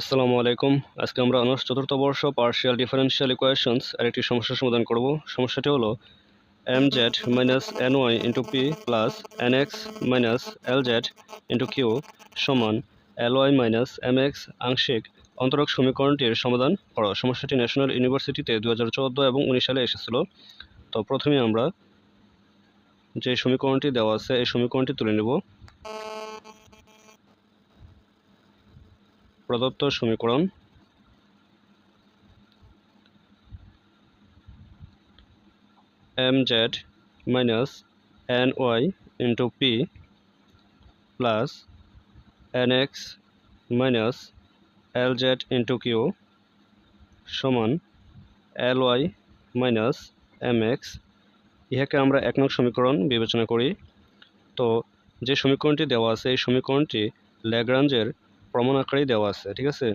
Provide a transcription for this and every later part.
আসসালামু আলাইকুম। আজকে আমরা অনার্স চতুর্থ বর্ষ পার্শিয়াল ডিফারেন্সিয়াল ইকুয়েশনস এর একটি সমস্যার সমাধান করব। সমস্যাটি হলো M Z minus N Y into P plus N X minus L Z into Q সমান L Y minus M X আংশিক অন্তরক সমীকরণটির সমাধান করো। সমস্যাটি ন্যাশনাল ইউনিভার্সিটিতে দু হাজার চোদ্দ এবং উনিশ সালে এসেছিল। তো প্রথমে আমরা যে সমীকরণটি দেওয়া আছে, এই সমীকরণটি তুলে নেব। প্রদত্ত সমীকরণ। M Z minus N Y into P plus N X minus L Z into Q সমান L Y minus M X ইহাকে আমরা এক নং সমীকরণ বিবেচনা করি। তো যে সমীকরণটি দেওয়া আছে, এই সমীকরণটি ল্যাগ্রাঞ্জের প্রমাণ আকারেই দেওয়া আছে, ঠিক আছে?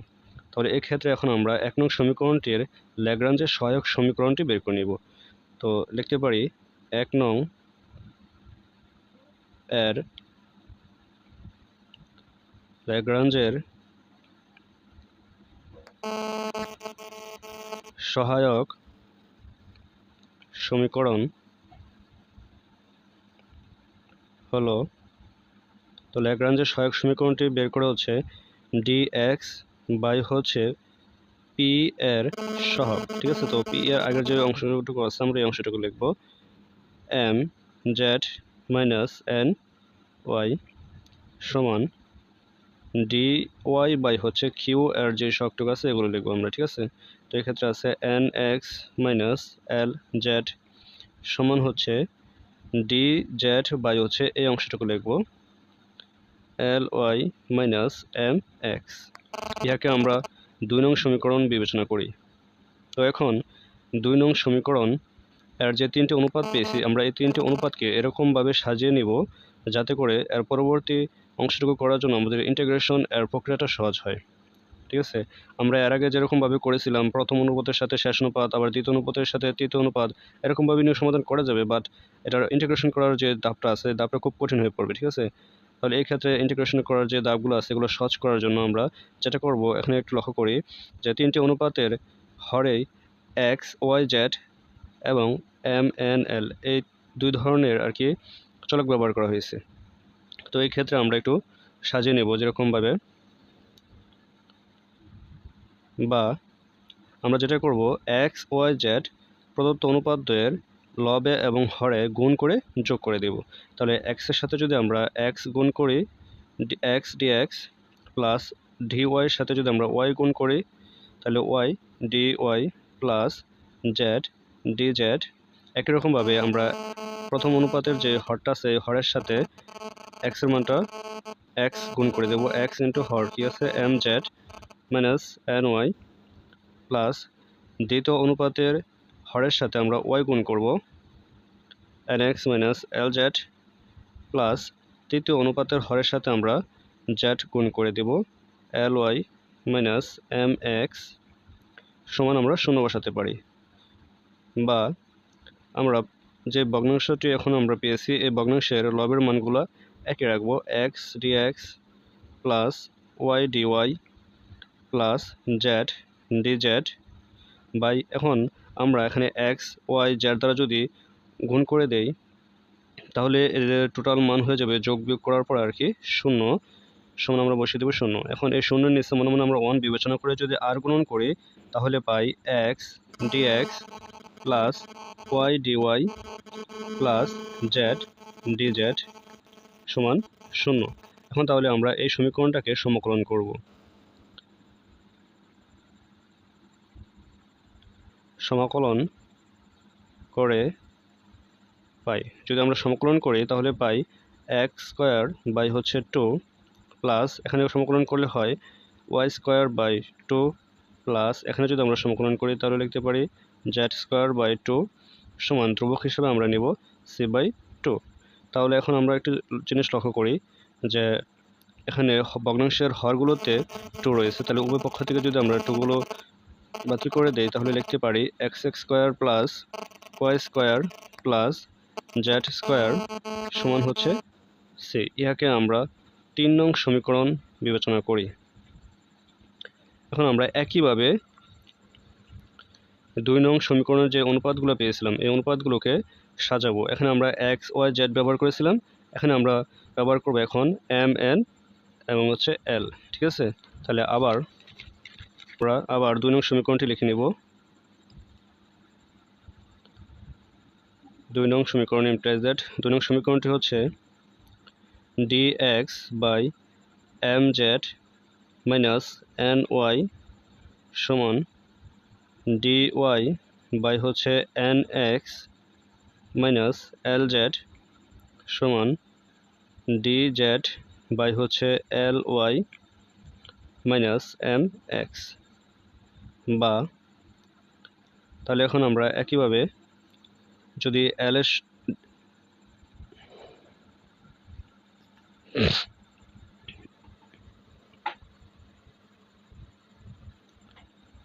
তাহলে এক্ষেত্রে এখন আমরা এক নং সমীকরণটির ল্যাগ্রাঞ্জের সহায়ক সমীকরণটি বের করে নিব। তো লিখতে পারি এক নং এর ল্যাগ্রাঞ্জের সহায়ক সমীকরণ হলো, তো ল্যাগ্রাঞ্জের সহায়ক সমীকরণটি বের করা হচ্ছে ডি এক্স বাই হচ্ছে পি এর সহগ, ঠিক আছে? তো পি এর আগের যে অংশটুকু আছে, আমরা এই অংশটুকু লিখব M Z minus N Y সমান ডি ওয়াই বাই হচ্ছে কিউ এর যে শকটুকু আছে, এগুলো লিখব আমরা, ঠিক আছে? তো এক্ষেত্রে আছে N X minus L Z সমান হচ্ছে ডি জেড বাই হচ্ছে এই অংশটুকু লিখব। L Y minus M X ইহাকে আমরা দুই নং সমীকরণ বিবেচনা করি। তো এখন দুই নং সমীকরণ এর যে তিনটে অনুপাত পেয়েছি, আমরা এই তিনটে অনুপাতকে এরকমভাবে সাজিয়ে নিব যাতে করে এর পরবর্তী অংশটুকু করার জন্য আমাদের ইন্টিগ্রেশন এর প্রক্রিয়াটা সহজ হয়। ঠিক আছে? আমরা এর আগে যেরকমভাবে করেছিলাম, প্রথম অনুপাতের সাথে শেষ অনুপাত, আবার দ্বিতীয় অনুপাতের সাথে তৃতীয় অনুপাত, এরকমভাবে নিয়ে সমাধান করা যাবে বাট এটার ইন্টিগ্রেশন করার যে ধাপটা আছে, ধাপটা খুব কঠিন হয়ে পড়বে, ঠিক আছে? তাহলে এই ক্ষেত্রে ইন্টিগ্রেশন করার যে দাগগুলো আছে, এগুলো সহজ করার জন্য আমরা যেটা করব, এখানে একটু লক্ষ্য করি যে তিনটি অনুপাতের হরেই এক্স ওয়াই জেড এবং এম এন এল এই দুই ধরনের আর কি চলক ব্যবহার করা হয়েছে। তো এই ক্ষেত্রে আমরা একটু সাজিয়ে নেব যেরকমভাবে বা আমরা যেটা করব এক্স ওয়াই জেড প্রদত্ত অনুপাদ্যের লবে এবং হরে গুণ করে যোগ করে দেব। তাহলে এক্সের সাথে যদি আমরা এক্স গুণ করি X D X plus D ওয়াইয়ের সাথে যদি আমরা ওয়াই গুণ করি, তাহলে Y D Y plus Z D Z একই রকমভাবে আমরা প্রথম অনুপাতের যে হরটা আছে হরের সাথে এক্সের মানটা এক্স গুণ করে দেবো। এক্স ইন্টু হর কি আছে? M Z minus N Y plus দ্বিতীয় অনুপাতের হরের সাথে আমরা ওয়াই গুণ করব N X minus L Z plus তৃতীয় অনুপাতের হরের সাথে আমরা জেড গুণ করে দেব L Y minus M X সমান আমরা শূন্য বসাতে পারি। বা আমরা যে ভগ্নাংশটি এখন আমরা পেয়েছি, এই ভগ্নাংশের লবের মানগুলো একই রাখব X D X plus Y D Y plus Z D Z by, এখন আমরা এখানে এক্স ওয়াই জেড দ্বারা যদি গুণ করে দেই, তাহলে এদের টোটাল মান হয়ে যাবে যোগ বিয়োগ করার পর আর কি শূন্য, সমান আমরা বসিয়ে দেবো শূন্য। এখন এই শূন্যের নিচে মনে মনে আমরা ওয়ান বিবেচনা করে যদি আর গুণন করি, তাহলে পাই X D X plus Y D Y plus Z D Z সমান শূন্য। এখন তাহলে আমরা এই সমীকরণটাকে সমকলন করব। সমাকলন করে পাই। যদি আমরা সমকলন করি, তাহলে পাই এক্স স্কোয়ার বাই হচ্ছে টু প্লাস এখানে সমকলন করলে হয় Y square by two plus এখানে যদি আমরা সমকলন করি, তাহলে লিখতে পারি জেড স্কোয়ার বাই টু সমান ধ্রুবক হিসেবে আমরা নিব সি বাই টু তাহলে এখন আমরা একটি জিনিস লক্ষ্য করি যে এখানে ভগ্নাংশের হরগুলোতে টু রয়েছে। তাহলে উভয় পক্ষ থেকে যদি আমরা টুগুলো বাতিল করে দেই, তাহলে লিখতে পারি X X square plus Y square plus Z square সমান হচ্ছে সি ইহাকে আমরা তিন নং সমীকরণ বিবেচনা করি। এখন আমরা একইভাবে দুই নং সমীকরণের যে অনুপাতগুলো পেয়েছিলাম, এই অনুপাতগুলোকে সাজাবো। এখানে আমরা এক্স ওয়াই জেড ব্যবহার করেছিলাম, এখানে আমরা ব্যবহার করব এখন এম এন এবং হচ্ছে এল ঠিক আছে? তাহলে আবার আমরা আবার দুই নং সমীকরণটি লিখে নিব। দুই নং সমীকরণ ইমপ্লাইজ দ্যাট দুই নং সমীকরণটি হচ্ছে D X by M Z minus N Y সমান ডি ওয়াই বাই হচ্ছে N X minus L Z সমান ডি জেড বাই হচ্ছে L Y minus M X বা তাহলে এখন আমরা একইভাবে যদি এল এর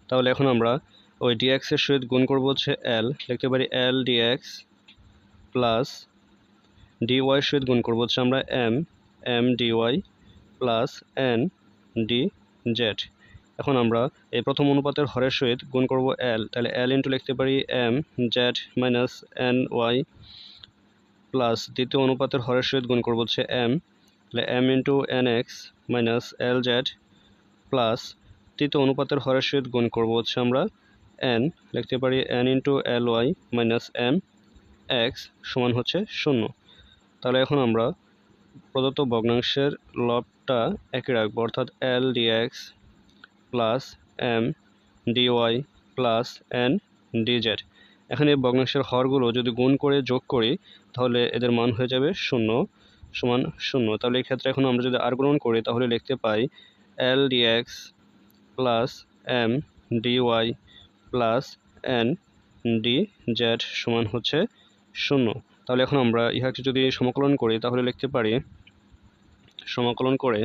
তাহলে এখন আমরা ওই ডিএক্স এর সহিত গুণ করব হচ্ছে এল লিখতে পারি এল ডিএক্স প্লাস ডিওয়াই সহিত গুণ করব হচ্ছে আমরা M M D Y plus N D Z এখন আমরা এই প্রথম অনুপাতের হরের সহিত গুণ করব এল তাহলে এল ইন্টু লিখতে পারি M Z minus N Y plus দ্বিতীয় অনুপাতের হরের সহিত গুণ করব হচ্ছে এম তাহলে M into N X minus L Z plus তৃতীয় অনুপাতের হরের সহিত গুণ করব হচ্ছে আমরা এন লিখতে পারি N into L Y minus M X সমান হচ্ছে শূন্য। তাহলে এখন আমরা প্রদত্ত ভগ্নাংশের লবটা একই রাখব, অর্থাৎ L D X plus M D Y plus N D Z এখানে ভগ্নাংশের হরগুলো যদি গুণ করে যোগ করি, তাহলে এদের মান হয়ে যাবে শূন্য সমান শূন্য। তাহলে এই ক্ষেত্রে এখন আমরা যদি আর গ্রহণ করি, তাহলে লিখতে পাই L D X plus M D Y plus N D Z সমান হচ্ছে শূন্য। তাহলে এখন আমরা ইহাকে যদি সমাকলন করি, তাহলে লিখতে পারি, সমাকলন করে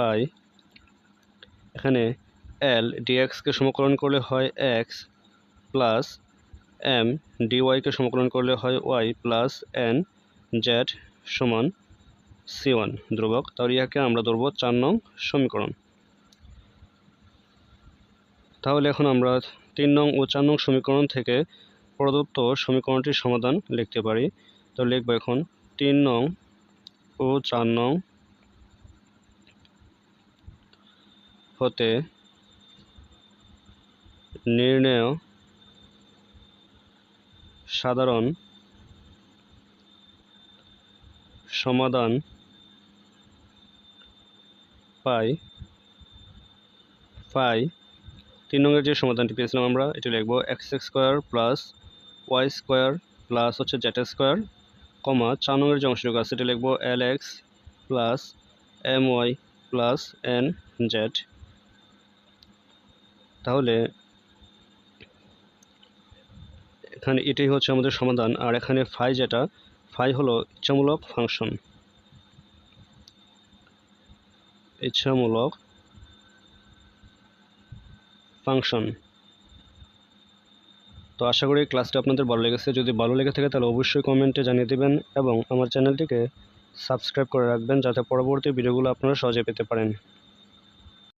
পাই, এখানে এল ডিএক্সকে সমাকলন করলে হয় এক্স প্লাস এম ডিওয়াইকে সমাকলন করলে হয় ওয়াই প্লাস এন জেড সমান সি ওয়ান ধ্রুবক। তাহলে ইয়াকে আমরা ধরবো চার নং সমীকরণ। তাহলে এখন আমরা তিন নং ও চার নং সমীকরণ থেকে প্রদত্ত সমীকরণটির সমাধান লিখতে পারি। তো লিখব এখন তিন নং ও চার নং হতে নির্ণেয় সাধারণ সমাধান পাই পাই। তিন নম্বরের যে সমাধানটি পেয়েছিলাম আমরা, এটি লিখব X square plus Y square plus হচ্ছে জেড স্কোয়ার কমা চার নম্বরের যে অংশটুকু আছে, এটি লিখব L X plus M Y plus N Z তাহলে এখানে এটাই হচ্ছে আমাদের সমাধান। আর এখানে ফাই যেটা ফাই হলো ইচ্ছামূলক ফাংশন ইচ্ছামূলক ফাংশন তো আশা করি ক্লাসটা আপনাদের ভালো লেগেছে। যদি ভালো লেগে থাকে তাহলে অবশ্যই কমেন্টে জানিয়ে দেবেন এবং আমার চ্যানেলটিকে সাবস্ক্রাইব করে রাখবেন যাতে পরবর্তী ভিডিওগুলো আপনারা সহজে পেতে পারেন।